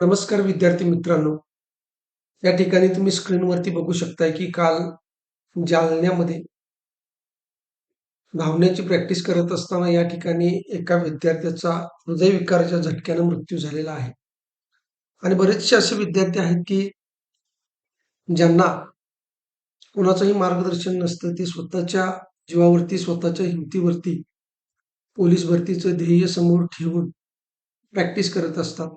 नमस्कार विद्यार्थी मित्रांनो. या ठिकाणी तुम्ही स्क्रीनवरती बघू शकताय, की काल जालन्यामध्ये धावण्याची प्रॅक्टिस करत असताना या ठिकाणी एका विद्यार्थ्याचा हृदयविकाराच्या झटक्यानं मृत्यू झालेला आहे. आणि बरेचसे असे विद्यार्थी आहेत, की ज्यांना कोणाचंही मार्गदर्शन नसतं. ते स्वतःच्या जीवावरती, स्वतःच्या हिमतीवरती पोलीस भरतीचं ध्येय समोर ठेवून प्रॅक्टिस करत असतात.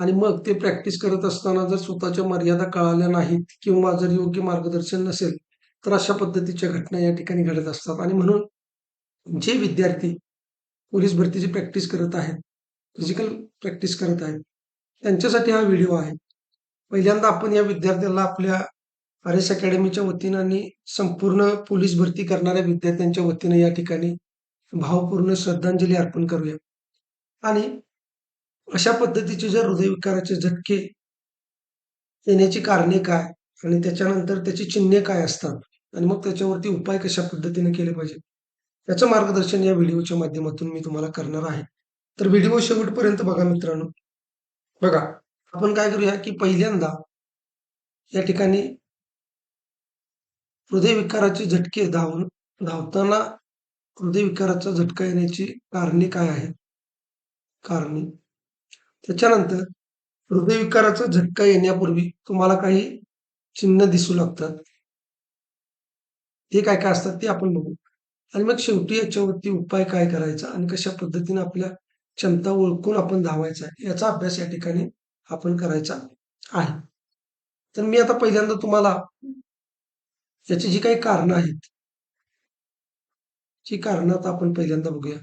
आणि मग ते प्रॅक्टिस करत असताना जर स्वतःच्या मर्यादा कळाल्या नाहीत किंवा जर योग्य मार्गदर्शन नसेल, तर अशा पद्धतीच्या घटना या ठिकाणी घडत असतात. आणि म्हणून जे विद्यार्थी पोलीस भरतीची प्रॅक्टिस करत आहेत, फिजिकल प्रॅक्टिस करत आहेत, त्यांच्यासाठी हा व्हिडिओ आहे. पहिल्यांदा आपण या विद्यार्थ्याला आपल्या आर एस अकॅडमीच्या वतीनं आणि संपूर्ण पोलीस भरती करणाऱ्या विद्यार्थ्यांच्या वतीनं या ठिकाणी भावपूर्ण श्रद्धांजली अर्पण करूया. आणि अशा पद्धतीचे जर हृदयविकाराचे झटके येण्याची कारणे काय? आणि त्याच्यानंतर त्याची चिन्हे काय असतात? आणि मग त्याच्यावरती उपाय कशा पद्धतीने केले पाहिजे? याचं मार्गदर्शन या व्हिडिओच्या माध्यमातून मी तुम्हाला करणार आहे. तर व्हिडिओ शेवटपर्यंत बघा मित्रांनो. बघा आपण काय करूया की पहिल्यांदा या ठिकाणी हृदयविकाराचे झटके धावून धावताना हृदयविकाराचा झटका येण्याची कारणे काय आहेत? कारणे. त्याच्यानंतर हृदयविकाराचा झटका येण्यापूर्वी तुम्हाला काही चिन्ह दिसू लागतात. ते काय काय असतात ते आपण बघू. आणि मग शेवटी याच्यावरती उपाय काय करायचा आणि कशा पद्धतीने आपल्या क्षमता ओळखून आपण धावायचा याचा अभ्यास या ठिकाणी आपण करायचा आहे. तर मी आता पहिल्यांदा तुम्हाला याची जी काही कारणं आहेत जी कारणं आता आपण पहिल्यांदा बघूया.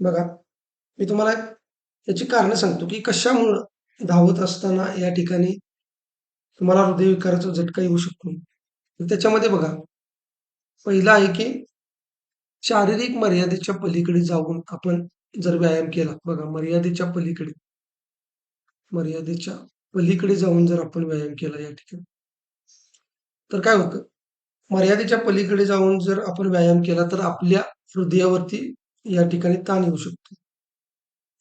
बघा मी तुम्हाला याची कारणं सांगतो की कशामुळं धावत असताना या ठिकाणी तुम्हाला हृदयविकाराचा झटका येऊ शकतो. त्याच्यामध्ये बघा पहिला आहे की शारीरिक मर्यादेच्या पलीकडे जाऊन आपण जर व्यायाम केला बघा मर्यादेच्या पलीकडे मर्यादेच्या पलीकडे जाऊन जर आपण व्यायाम केला या ठिकाणी तर काय होतं? मर्यादेच्या पलीकडे जाऊन जर आपण व्यायाम केला तर आपल्या हृदयावरती या ठिकाणी ताण येऊ शकतो.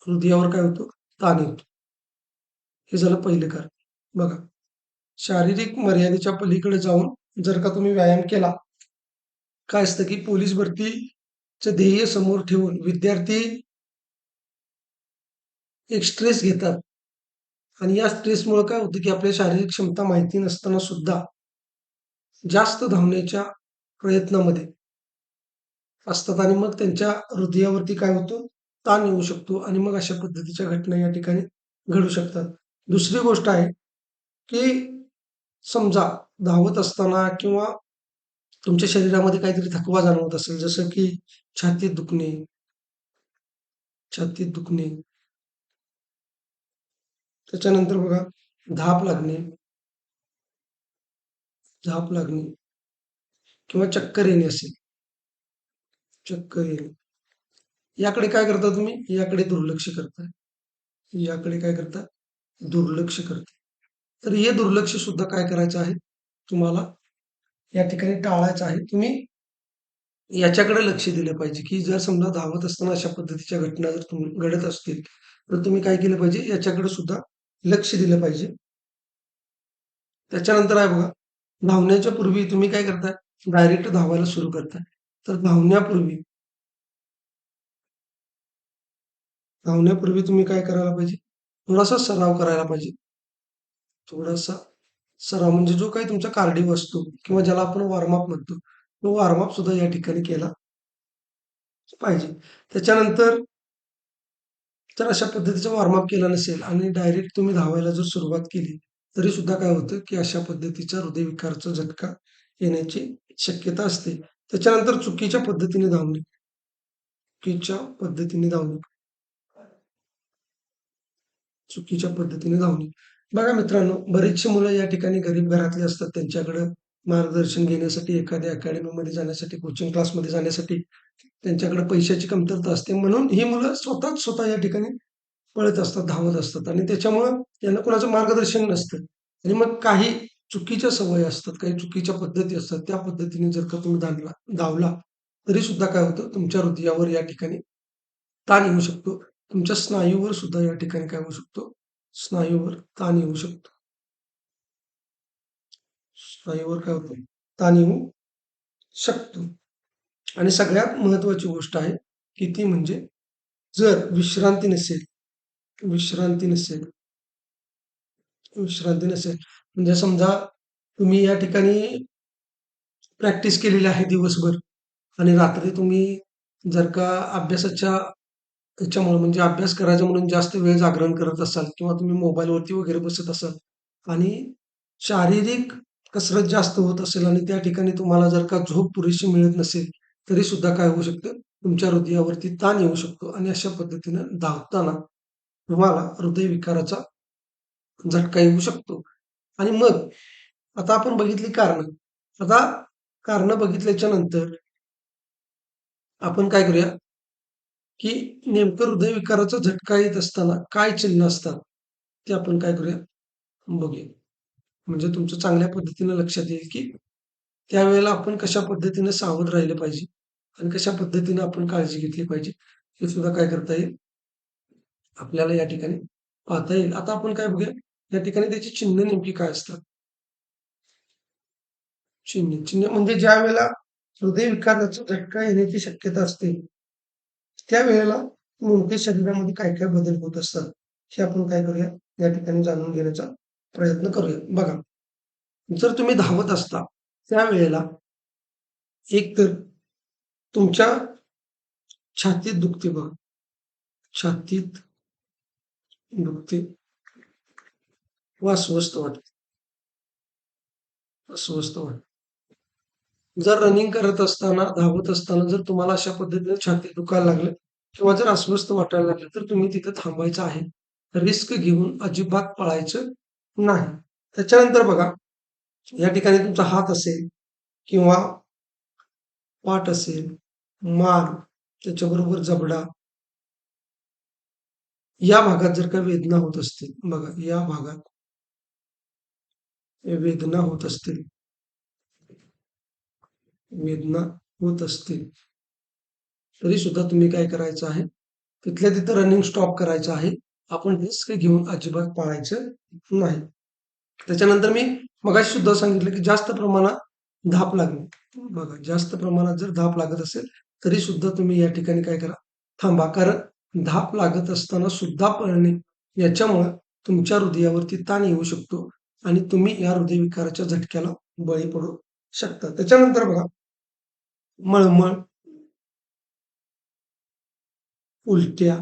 हृदयावर काय होतो? ताण येतो. हे झालं पहिलं कारण. बघा शारीरिक मर्यादेच्या पलीकडे जाऊन जर का तुम्ही व्यायाम केला काय असतं की पोलीस भरतीचं ध्येय समोर ठेवून विद्यार्थी एक स्ट्रेस घेतात. आणि या स्ट्रेसमुळे काय होतं की आपल्या शारीरिक क्षमता माहिती नसताना सुद्धा जास्त धावण्याच्या प्रयत्नामध्ये असतात आणि मग त्यांच्या हृदयावरती काय होतो? ताण येऊ शकतो आणि मग अशा पद्धतीच्या घटना या ठिकाणी घडू शकतात. दुसरी गोष्ट आहे की समजा धावत असताना किंवा तुमच्या शरीरामध्ये काहीतरी थकवा जाणवत असेल जसं की छातीत दुखणे छातीत दुखणे. त्याच्यानंतर बघा धाप लागणे धाप लागणे किंवा चक्कर येणे असेल. चक्कर येईल याकडे काय करता तुम्ही? याकडे दुर्लक्ष करता. याकडे काय करता? दुर्लक्ष करता. तर हे दुर्लक्ष सुद्धा काय करायचं आहे? तुम्हाला या ठिकाणी टाळायचं आहे. तुम्ही याच्याकडे लक्ष दिलं पाहिजे की जर समजा धावत असताना अशा पद्धतीच्या घटना जर तुम्ही घडत असतील तर तुम्ही काय केलं पाहिजे? याच्याकडे सुद्धा लक्ष दिलं पाहिजे. त्याच्यानंतर आहे बघा धावण्याच्या पूर्वी तुम्ही काय करताय डायरेक्ट धावायला सुरू करताय तर धावण्यापूर्वी. धावण्यापूर्वी तुम्ही काय करायला पाहिजे? थोडासा सराव करायला पाहिजे. थोडासा सराव म्हणजे जो काही तुमचा कार्डिओ असतो किंवा ज्याला आपण वॉर्मअप म्हणतो तो वॉर्मअप सुद्धा या ठिकाणी केला पाहिजे. त्याच्यानंतर जर अशा पद्धतीचा वॉर्मअप केला नसेल आणि डायरेक्ट तुम्ही धावायला जर सुरुवात केली तरी सुद्धा काय होतं की अशा पद्धतीचा हृदयविकारचा झटका येण्याची शक्यता असते. त्याच्यानंतर चुकीच्या पद्धतीने धावणे. चुकीच्या पद्धतीने धावणे. चुकीच्या पद्धतीने धावणे. बघा मित्रांनो बरीचशी मुलं या ठिकाणी गरीब घरातली असतात. त्यांच्याकडे मार्गदर्शन घेण्यासाठी एखाद्या अकॅडमीमध्ये जाण्यासाठी कोचिंग क्लासमध्ये जाण्यासाठी त्यांच्याकडे पैशाची कमतरता असते. म्हणून ही मुलं स्वतःच स्वतः या ठिकाणी पळत असतात धावत असतात. आणि त्याच्यामुळं यांना कोणाचं मार्गदर्शन नसतं. आणि मग काही चुकीच्या सवयी असतात काही चुकीच्या पद्धती असतात त्या पद्धतीने जर का तुम्ही धावला धावला तरी सुद्धा काय होतं तुमच्या हृदयावर या ठिकाणी ताण येऊ शकतो. तुमच्या स्नायूवर सुद्धा या ठिकाणी काय होऊ शकतो? स्नायूवर ताण येऊ शकतो. स्नायूवर काय होतं? ताण येऊ शकतो. आणि सगळ्यात महत्वाची गोष्ट आहे की ती म्हणजे जर विश्रांती नसेल विश्रांती नसेल विश्रांती नसेल म्हणजे समजा तुम्ही या ठिकाणी प्रॅक्टिस केलेली आहे दिवसभर आणि रात्री तुम्ही जर का अभ्यासाच्या याच्यामुळे म्हणजे अभ्यास करायचा म्हणून जास्त वेळ जागरण करत असाल किंवा तुम्ही मोबाईलवरती वगैरे बसत असाल आणि शारीरिक कसरत जास्त होत असेल आणि त्या ठिकाणी तुम्हाला जर का झोप पुरेशी मिळत नसेल तरी सुद्धा काय होऊ शकतं? तुमच्या हृदयावरती ताण येऊ शकतो आणि अशा पद्धतीनं धावताना तुम्हाला हृदयविकाराचा झटका येऊ शकतो. आणि मग आता आपण बघितली कारणं. आता कारणं बघितल्याच्या नंतर आपण काय करूया? की नेमकं हृदयविकाराचा झटका येत असताना काय चिन्ह असतात? ते आपण काय करूया? बघूया. म्हणजे तुमचं चांगल्या पद्धतीनं लक्षात येईल की त्यावेळेला आपण कशा पद्धतीने सावध राहिलं पाहिजे आणि कशा पद्धतीने आपण काळजी घेतली पाहिजे हे सुद्धा काय करता येईल? आपल्याला या ठिकाणी पाहता येईल. आता आपण काय बघूया? या ठिकाणी त्याची चिन्ह नेमकी काय असतात? चिन्ह चिन्ह म्हणजे ज्या वेळेला हृदय विकाराचा झटका येण्याची शक्यता असते त्यावेळेला नेमके शरीरामध्ये काय काय बदल होत असतात हे आपण काय करूया? या ठिकाणी जाणून घेण्याचा प्रयत्न करूया. बघा जर तुम्ही धावत असता त्यावेळेला एक तर तुमच्या छातीत दुखते बघा. छातीत दुखते. किंवा अस्वस्थ वाटते. अस्वस्थ वाटते. जर रनिंग करत असताना धावत असताना जर तुम्हाला अशा पद्धतीने छाती दुखायला लागलं किंवा जर अस्वस्थ वाटायला लागलं तर तुम्ही तिथे थांबायचं आहे. रिस्क घेऊन अजिबात पळायचं नाही. त्याच्यानंतर बघा या ठिकाणी तुमचा हात असेल किंवा पाठ असेल मान त्याच्याबरोबर जबडा या भागात जर का वेदना होत असतील बघा या भागात वेदना होत असतील. वेदना होत असतील. तरी सुद्धा तुम्ही काय करायचं आहे? तिथल्या तिथं रनिंग स्टॉप करायचं आहे. आपण रिस्क घेऊन अजिबात पाळायचं नाही. त्याच्यानंतर मी मगाशी सुद्धा सांगितलं की जास्त प्रमाणात धाप लागणे. बघा जास्त प्रमाणात जर धाप लागत असेल तरी सुद्धा तुम्ही या ठिकाणी काय करा. थांबा कारण धाप लागत असताना सुद्धा पळणे याच्यामुळं तुमच्या हृदयावरती ताण येऊ शकतो. आणि तुम्ही या हृदयविकाराच्या झटक्याला बळी पडू शकता. त्याच्यानंतर बघा मळमळ उलट्या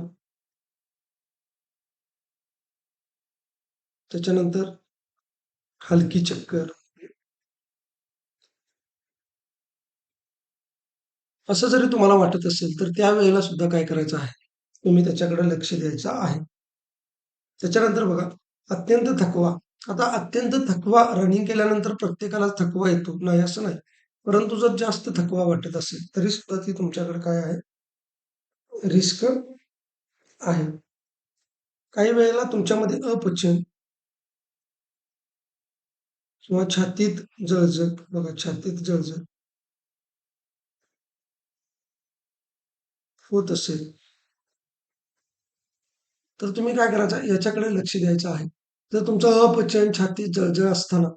त्याच्यानंतर हलकी चक्कर असं जरी तुम्हाला वाटत असेल तर त्यावेळेला सुद्धा काय करायचं आहे? तुम्ही त्याच्याकडे लक्ष द्यायचं आहे. त्याच्यानंतर बघा अत्यंत थकवा आता अत्यंत थकवा रनिंग केल्यानंतर प्रत्येकाला थकवा येतो. नाही असं नाही. परंतु जर जास्त थकवा वाटत असेल तरी सुद्धा ती तुमच्याकडे काय आहे? रिस्क आहे. काही वेळेला तुमच्यामध्ये अपचन किंवा छातीत जळजळ. बघा छातीत जळजळ होत असेल. तर तुम्ही काय करायचं? याच्याकडे लक्ष द्यायचं आहे. जर तुमचं अपचन छाती जळजळ असताना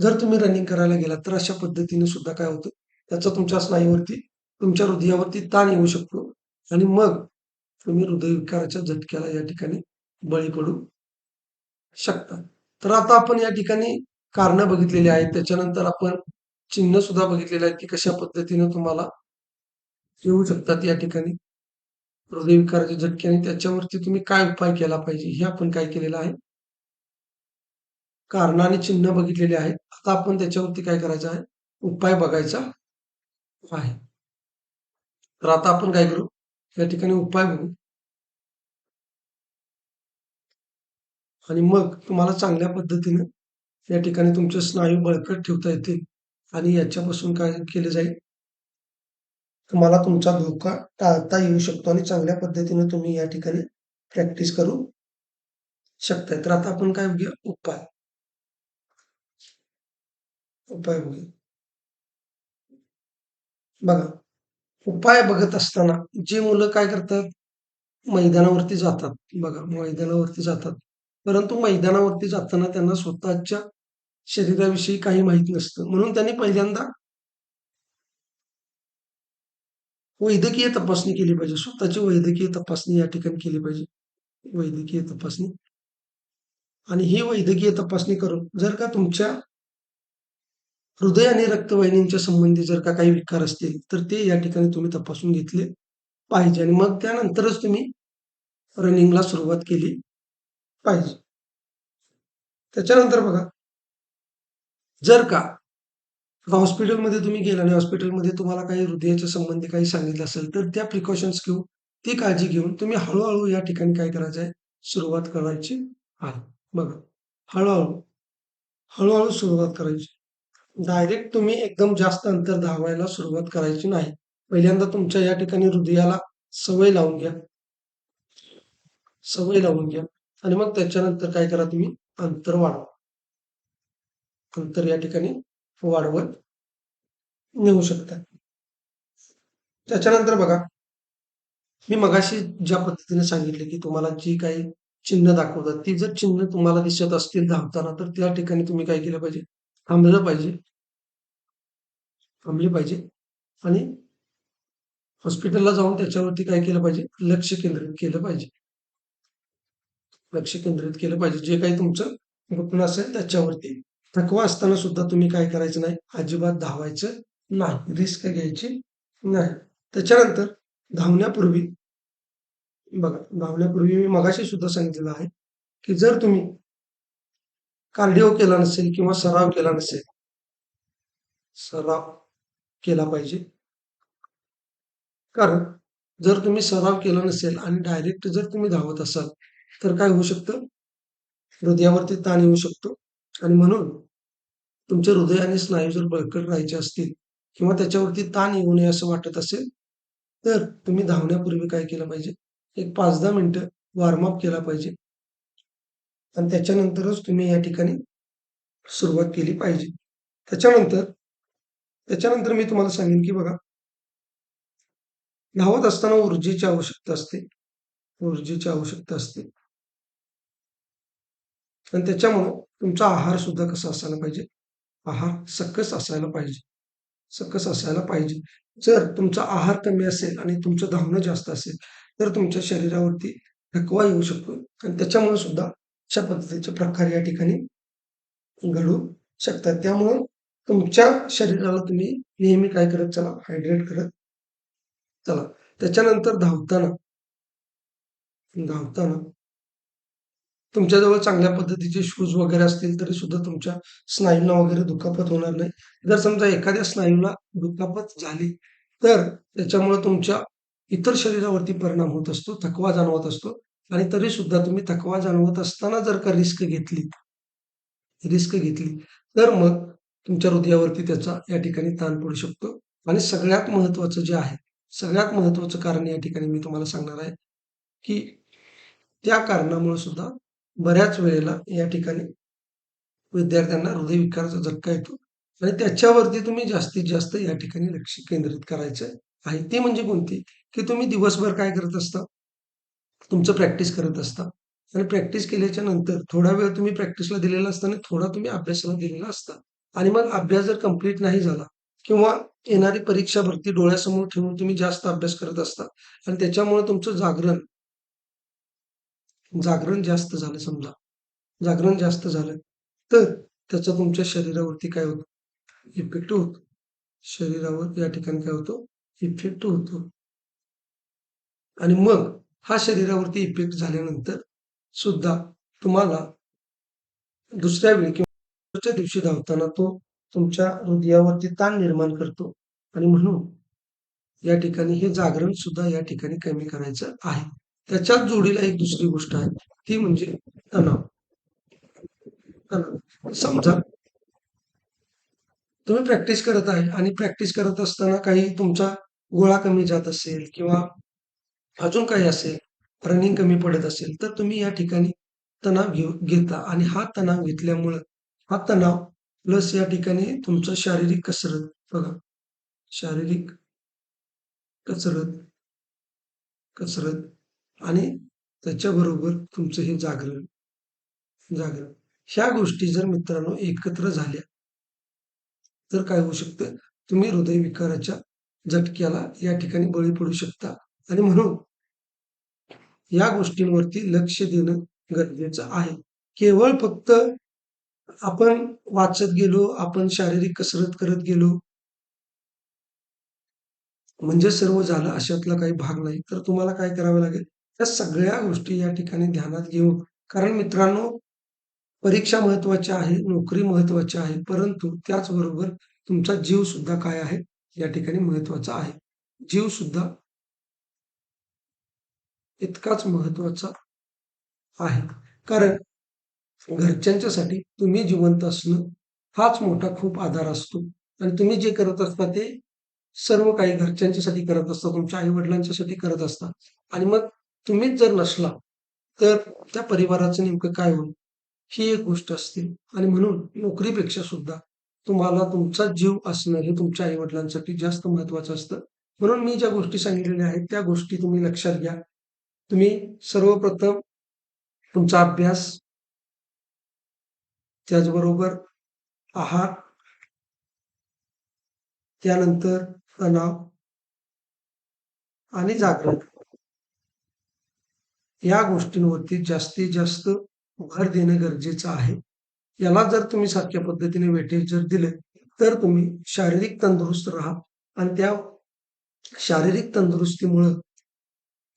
जर तुम्ही रनिंग करायला गेलात तर अशा पद्धतीने सुद्धा काय होतं? त्याचा तुमच्या स्नायूवरती तुमच्या हृदयावरती ताण येऊ शकतो. आणि मग तुम्ही हृदयविकाराच्या झटक्याला या ठिकाणी बळी पडू शकता. तर आता आपण या ठिकाणी कारणं बघितलेली आहेत. त्याच्यानंतर आपण चिन्ह सुद्धा बघितलेले आहेत की कशा पद्धतीने तुम्हाला येऊ शकतात या ठिकाणी. हृदयविकाराच्या झटके आणि त्याच्यावरती तुम्ही काय उपाय केला पाहिजे? हे आपण काय केलेलं आहे? कारण आणि चिन्ह बघितलेले आहेत. आता आपण त्याच्यावरती काय करायचं आहे? उपाय बघायचा आहे. तर आता आपण काय करू? या ठिकाणी उपाय बघू. आणि मग तुम्हाला चांगल्या पद्धतीने या ठिकाणी तुमचे स्नायू बळकट ठेवता येतील आणि याच्यापासून काय केले जाईल? तुम्हाला तुमचा धोका टाळता येऊ शकतो आणि चांगल्या पद्धतीने तुम्ही या ठिकाणी प्रॅक्टिस करू शकताय. तर आता आपण काय बघूया? उपाय. उपाय बघूया बघा उपाय बघत असताना जे मुलं काय करतात? मैदानावरती जातात. बघा मैदानावरती जातात. परंतु मैदानावरती जाताना त्यांना स्वतःच्या शरीराविषयी काही माहीत नसतं. म्हणून त्यांनी पहिल्यांदा वैद्यकीय तपासणी केली पाहिजे. स्वतःची वैद्यकीय तपासणी या ठिकाणी केली पाहिजे. वैद्यकीय तपासणी. आणि ही वैद्यकीय तपासणी करून जर का तुमच्या हृदय आणि रक्तवाहिनींच्या संबंधी जर का काही विकार असतील तर ते या ठिकाणी तुम्ही तपासून घेतले पाहिजे. आणि मग त्यानंतरच तुम्ही रनिंगला सुरुवात केली पाहिजे. त्याच्यानंतर बघा जर का हॉस्पिटलमध्ये तुम्ही गेला आणि हॉस्पिटलमध्ये तुम्हाला काही हृदयाच्या संबंधी काही सांगितलं असेल तर त्या प्रिकॉशन्स घेऊन ती काळजी घेऊन तुम्ही हळूहळू या ठिकाणी काय करायचं आहे सुरुवात करायची आहे. बघा हळूहळू हळूहळू सुरुवात करायची. डायरेक्ट तुम्ही एकदम जास्त अंतर धावायला सुरुवात करायची नाही. पहिल्यांदा तुमच्या या ठिकाणी हृदयाला सवय लावून घ्या. सवय लावून घ्या. आणि मग त्याच्यानंतर काय करा तुम्ही? अंतर वाढवा. अंतर या ठिकाणी वाढवत नेऊ शकता. त्याच्यानंतर बघा मी मगाशी ज्या पद्धतीने सांगितले की तुम्हाला जी काही चिन्ह दाखवतात ती जर चिन्ह तुम्हाला दिसत असतील धावताना तर त्या ठिकाणी तुम्ही काय केलं पाहिजे? थांबलं पाहिजे. थांबली पाहिजे. आणि हॉस्पिटलला जाऊन त्याच्यावरती काय केलं पाहिजे? लक्ष केंद्रित केलं पाहिजे. लक्ष केंद्रित केलं पाहिजे. जे काही तुमचं गुप्न असेल त्याच्यावरती. थकवा असताना सुद्धा तुम्ही काय करायचं नाही. अजिबात धावायचं नाही. रिस्क घ्यायची नाही. त्याच्यानंतर धावण्यापूर्वी बघा धावण्यापूर्वी मी मगाशी सुद्धा सांगितलेलं आहे की जर तुम्ही कार्डिओ केला नसेल किंवा सराव केला नसेल सराव केला पाहिजे. कारण जर तुम्ही सराव केला नसेल आणि डायरेक्ट जर तुम्ही धावत असाल तर काय होऊ शकतं? हृदयावरती ताण येऊ शकतो. आणि म्हणून तुमचे हृदय आणि स्नायू जर बळकट राहायचे असतील किंवा त्याच्यावरती ताण येऊ नये असं वाटत असेल तर तुम्ही धावण्यापूर्वी काय केलं पाहिजे? एक पाच दहा मिनिटं वॉर्मअप केला पाहिजे. आणि त्याच्यानंतरच तुम्ही या ठिकाणी सुरुवात केली पाहिजे. त्याच्यानंतर त्याच्यानंतर मी तुम्हाला सांगेन की बघा धावत असताना ऊर्जेची आवश्यकता असते. ऊर्जेची आवश्यकता असते. आणि त्याच्यामुळं तुमचा आहार सुद्धा कसा असायला पाहिजे? आहार सकस असायला पाहिजे. सकस असायला पाहिजे. जर तुमचा आहार कमी असेल आणि तुमचं धावणं जास्त असेल तर तुमच्या शरीरावरती थकवा येऊ शकतो. आणि त्याच्यामुळे सुद्धा अशा पद्धतीचे प्रकार या ठिकाणी घडू शकतात. त्यामुळं तुमच्या शरीराला तुम्ही नेहमी काय करत चला हायड्रेट करत चला. त्याच्यानंतर धावताना धावताना तुमच्याजवळ चांगल्या पद्धतीचे शूज वगैरे असतील तरी सुद्धा तुमच्या स्नायूंना वगैरे दुखापत होणार नाही. जर समजा एखाद्या स्नायूला दुखापत झाली तर त्याच्यामुळे तुमच्या इतर शरीरावरती परिणाम होत असतो थकवा जाणवत असतो. आणि तरी सुद्धा तुम्ही थकवा जाणवत असताना जर का रिस्क घेतली रिस्क घेतली तर मग तुमच्या हृदयावरती त्याचा या ठिकाणी ताण पडू शकतो. आणि सगळ्यात महत्वाचं जे आहे सगळ्यात महत्वाचं कारण या ठिकाणी मी तुम्हाला सांगणार आहे की त्या कारणामुळे सुद्धा बऱ्याच वेळेला या ठिकाणी विद्यार्थ्यांना हृदयविकाराचा झटका येतो. आणि त्याच्यावरती तुम्ही जास्तीत जास्त या ठिकाणी लक्ष केंद्रित करायचं आहे. ती म्हणजे कोणती? की तुम्ही दिवसभर काय करत असता? तुमचं प्रॅक्टिस करत असता. आणि प्रॅक्टिस केल्याच्यानंतर थोडा वेळ तुम्ही प्रॅक्टिसला दिलेला असता आणि थोडा तुम्ही अभ्यासाला दिलेला असता. आणि मग अभ्यास जर कंप्लीट नाही झाला किंवा येणारी परीक्षा भरती डोळ्यासमोर ठेवून तुम्ही जास्त अभ्यास करत असता आणि त्याच्यामुळे तुमचं जागरण जागरण जास्त झालं समजा. जागरण जास्त झालं तर त्याचा तुमच्या शरीरावरती काय होतो? इफेक्ट होतो. शरीरावर या ठिकाणी काय होतो? इफेक्ट होतो. आणि मग हा शरीरावरती इफेक्ट झाल्यानंतर सुद्धा तुम्हाला दुसऱ्या वेळी किंवा दिवशी धावताना तो तुमच्या हृदयावरती ताण निर्माण करतो. आणि म्हणून या ठिकाणी हे जागरण सुद्धा या ठिकाणी कमी करायचं आहे. त्याच्याच जोडीला एक दुसरी गोष्ट आहे. ती म्हणजे तणाव. समजा तुम्ही प्रॅक्टिस करत आहे आणि प्रॅक्टिस करत असताना काही तुमचा गोळा कमी जात असेल किंवा अजून काही असेल रनिंग कमी पडत असेल तर तुम्ही या ठिकाणी तणाव घेऊ घेता. आणि हा तणाव घेतल्यामुळं हा तणाव प्लस या ठिकाणी तुमचं शारीरिक कसरत बघा. शारीरिक कसरत कसरत आणि त्याच्याबरोबर तुमचं हे जागरण जागरण. ह्या गोष्टी जर मित्रांनो एकत्र झाल्या तर काय होऊ शकतं? तुम्ही हृदयविकाराच्या झटक्याला या ठिकाणी बळी पडू शकता. आणि म्हणून या गोष्टींवरती लक्ष देणं गरजेचं आहे. केवळ फक्त आपण वाचत गेलो आपण शारीरिक कसरत करत गेलो म्हणजे सर्व झालं अशातला काही भाग नाही. तर तुम्हाला काय करावं लागेल? त्या सगळ्या गोष्टी या ठिकाणी ध्यानात घेऊन कारण मित्रांनो परीक्षा महत्वाची आहे नोकरी महत्वाची आहे परंतु त्याचबरोबर तुमचा जीव सुद्धा काय आहे? या ठिकाणी महत्त्वाचा आहे. जीव सुद्धा इतकाच महत्त्वाचा आहे. कारण घरच्यांच्यासाठी तुम्ही जिवंत असणं हाच मोठा खूप आधार असतो. आणि तुम्ही जे करत असता ते सर्व काही घरच्यांच्यासाठी करत असता तुमच्या आई वडिलांच्यासाठी करत असता. आणि मग तुम्हीच जर नसला तर त्या परिवाराचं नेमकं काय होईल? ही एक गोष्ट असते. आणि म्हणून नोकरीपेक्षा सुद्धा तुम्हाला तुमचा जीव असणं हे तुमच्या आई वडिलांसाठी जास्त महत्वाचं असतं. म्हणून मी ज्या गोष्टी सांगितलेल्या आहेत त्या गोष्टी तुम्ही लक्षात घ्या. तुम्ही सर्वप्रथम तुमचा अभ्यास त्याचबरोबर आहार त्यानंतर तणाव आणि जागरण. या गोष्टींवरती जास्तीत जास्त भर देणं गरजेचं आहे. याला जर तुम्ही सारख्या पद्धतीने वेटेज जर दिले तर तुम्ही शारीरिक तंदुरुस्त राहा. आणि त्या शारीरिक तंदुरुस्तीमुळं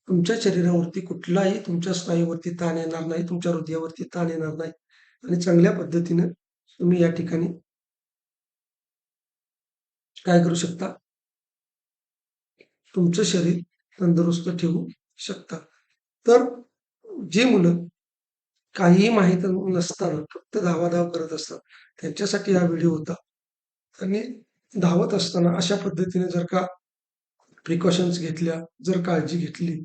तुमच्या शरीरावरती कुठलाही तुमच्या स्नायूवरती ताण येणार नाही तुमच्या हृदयावरती ताण येणार नाही. आणि चांगल्या पद्धतीनं तुम्ही या ठिकाणी काय करू शकता? तुमचं शरीर तंदुरुस्त ठेवू शकता. तर जी मुलं काहीही माहीत नसताना फक्त धावाधाव करत असतात त्यांच्यासाठी हा व्हिडिओ होता. आणि धावत असताना अशा पद्धतीने जर का प्रिकॉशन्स घेतल्या जर काळजी घेतली